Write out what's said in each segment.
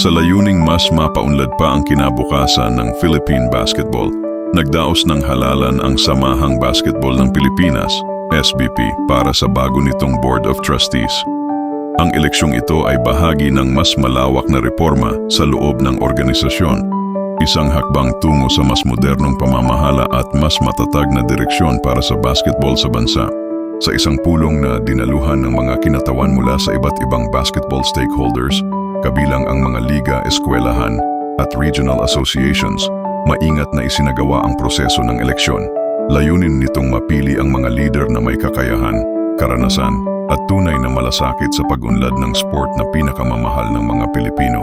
Sa layuning mas mapaunlad pa ang kinabukasan ng Philippine basketball, nagdaos ng halalan ang Samahang Basketball ng Pilipinas, SBP, para sa bago nitong Board of Trustees. Ang eleksyong ito ay bahagi ng mas malawak na reforma sa loob ng organisasyon, isang hakbang tungo sa mas modernong pamamahala at mas matatag na direksyon para sa basketball sa bansa. Sa isang pulong na dinaluhan ng mga kinatawan mula sa iba't ibang basketball stakeholders, kabilang ang mga liga, eskwelahan at regional associations, maingat na isinagawa ang proseso ng eleksyon. Layunin nitong mapili ang mga leader na may kakayahan, karanasan at tunay na malasakit sa pag-unlad ng sport na pinakamamahal ng mga Pilipino.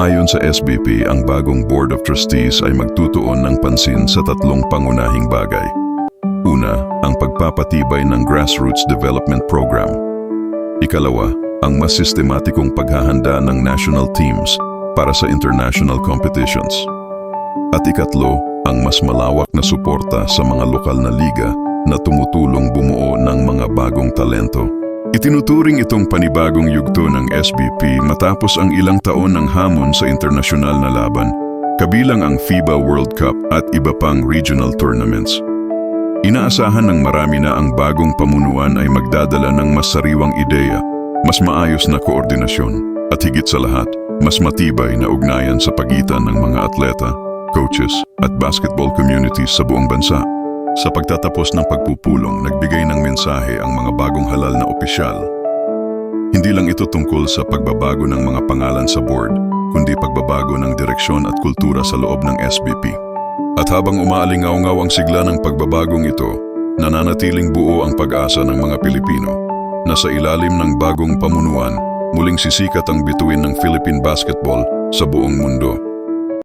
Ayon sa SBP, ang bagong Board of Trustees ay magtutuon ng pansin sa tatlong pangunahing bagay. Una, ang pagpapatibay ng Grassroots Development Program. Ikalawa, ang mas sistematikong paghahanda ng national teams para sa international competitions. At ikatlo, ang mas malawak na suporta sa mga lokal na liga na tumutulong bumuo ng mga bagong talento. Itinuturing itong panibagong yugto ng SBP matapos ang ilang taon ng hamon sa internasyonal na laban, kabilang ang FIBA World Cup at iba pang regional tournaments. Inaasahan ng marami na ang bagong pamunuan ay magdadala ng mas sariwang ideya, mas maayos na koordinasyon, at higit sa lahat, mas matibay na ugnayan sa pagitan ng mga atleta, coaches, at basketball communities sa buong bansa. Sa pagtatapos ng pagpupulong, nagbigay ng mensahe ang mga bagong halal na opisyal. Hindi lang ito tungkol sa pagbabago ng mga pangalan sa board, kundi pagbabago ng direksyon at kultura sa loob ng SBP. At habang umaalingaw-ngaw ang sigla ng pagbabagong ito, nananatiling buo ang pag-asa ng mga Pilipino na sa ilalim ng bagong pamunuan, muling sisikat ang bituin ng Philippine basketball sa buong mundo.